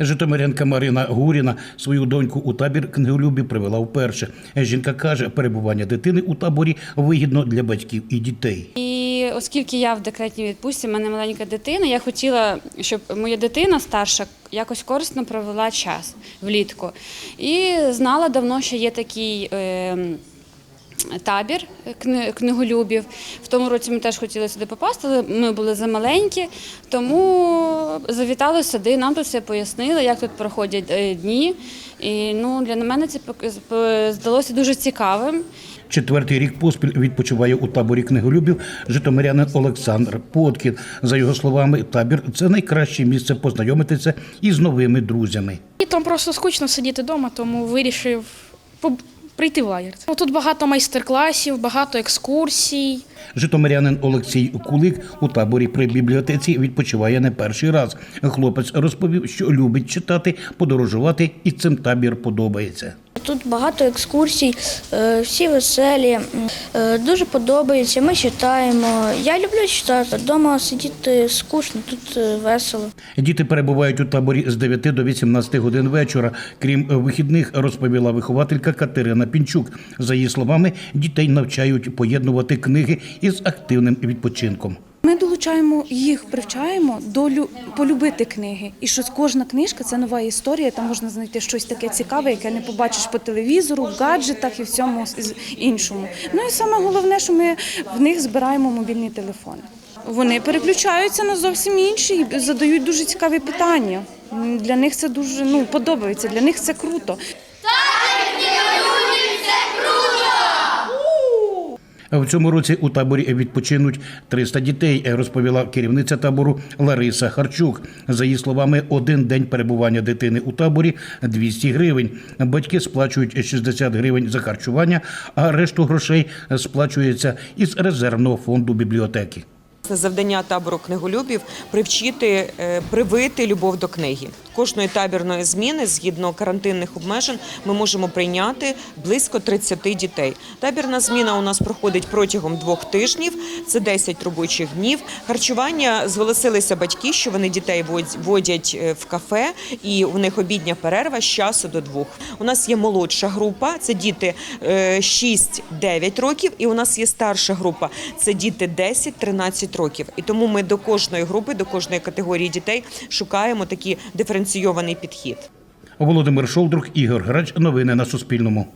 Житомирянка Марина Гуріна свою доньку у табір книголюбів привела вперше. Жінка каже, перебування дитини у таборі вигідно для батьків і дітей. І оскільки я в декретній відпустці, в мене маленька дитина, я хотіла, щоб моя дитина старша якось корисно провела час влітку. І знала давно, що є такий. Е, Табір книголюбів. В тому році ми теж хотіли сюди попасти, але ми були замаленькі, тому завітали сюди, нам тут все пояснили, як тут проходять е, дні. І ну, для мене це здалося дуже цікавим. Четвертий рік поспіль відпочиває у таборі книголюбів житомирянин Олександр Поткін. За його словами, табір це найкраще місце познайомитися із новими друзями. І там просто скучно сидіти вдома, тому вирішив прийти в лагер. Ну, Тут багато майстер-класів, багато екскурсій. Житомирянин Олексій Кулик у таборі при бібліотеці відпочиває не перший раз. Хлопець розповів, що любить читати, подорожувати, і цим табір подобається. Тут багато екскурсій, е, всі веселі, е, дуже подобається. Ми читаємо. Я люблю читати. Вдома сидіти скучно, тут е, весело. Діти перебувають у таборі з 9 до 18 годин вечора. Крім вихідних, розповіла вихователька Катерина Пінчук. За її словами, дітей навчають поєднувати книги із активним відпочинком. Долучаємо їх, привчаємо до лю- полюбити книги. І що кожна книжка це нова історія. Там можна знайти щось таке цікаве, яке не побачиш по телевізору, в гаджетах і всьому іншому. Ну і саме головне, що ми в них збираємо мобільні телефони. Вони переключаються на зовсім інші і задають дуже цікаві питання. Для них це дуже ну подобається. Для них це круто. В цьому році у таборі відпочинуть 300 дітей, розповіла керівниця табору Лариса Харчук. За її словами, один день перебування дитини у таборі 200 гривень. Батьки сплачують 60 гривень за харчування, а решту грошей сплачується із резервного фонду бібліотеки. Завдання табору книголюбів привчити, е, привити любов до книги. Кожної табірної зміни, згідно карантинних обмежень, ми можемо прийняти близько 30 дітей. Табірна зміна у нас проходить протягом двох тижнів. Це 10 робочих днів. Харчування зголосилися батьки, що вони дітей вод- водять е, в кафе, і у них обідня перерва з часу до двох. У нас є молодша група, це діти е, 6-9 років, і у нас є старша група, це діти 10-13 років. І тому ми до кожної групи, до кожної категорії дітей шукаємо такий диференційований підхід. Володимир Шолдрук, Ігор Грач. Новини на Суспільному.